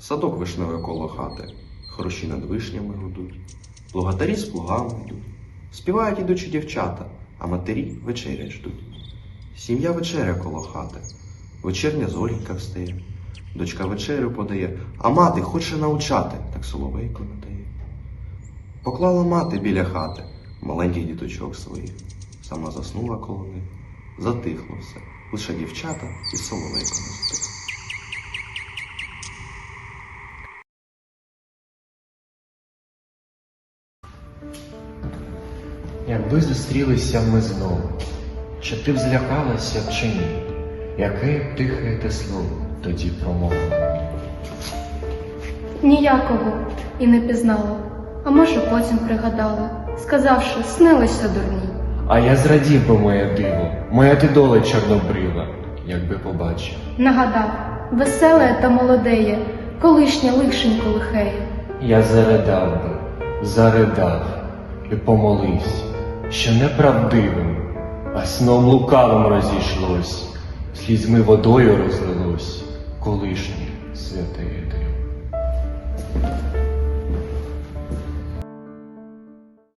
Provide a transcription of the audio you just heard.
Садок вишневе коло хати, хороші над вишнями гудуть, плугатарі з плугами йдуть, співають ідучі дівчата, а матері вечерять ждуть. Сім'я вечеря коло хати, вечірня зорінька встає, дочка вечерю подає, а мати хоче научати, так соловейко надає. Поклала мати біля хати. Маленьких діточок своїх, сама заснула коло них, затихло все, лише дівчата і соловейко не Якби зустрілися ми знову, чи ти б злякалася чи ні? Яке б тихе те слово тоді промовила? Ніякого і не пізнала, а може потім пригадала, сказавши, снилося дурні. А я зрадів би моє диво, моя ти доля чорнобрива, якби побачив. Нагадав, веселе та молодеє, колишнє лишенько лихеє. Я заридав би, заридав і помолився, що неправдивим, а сном лукавим розійшлось, слізьми водою розлилось, колишнє святе єдине.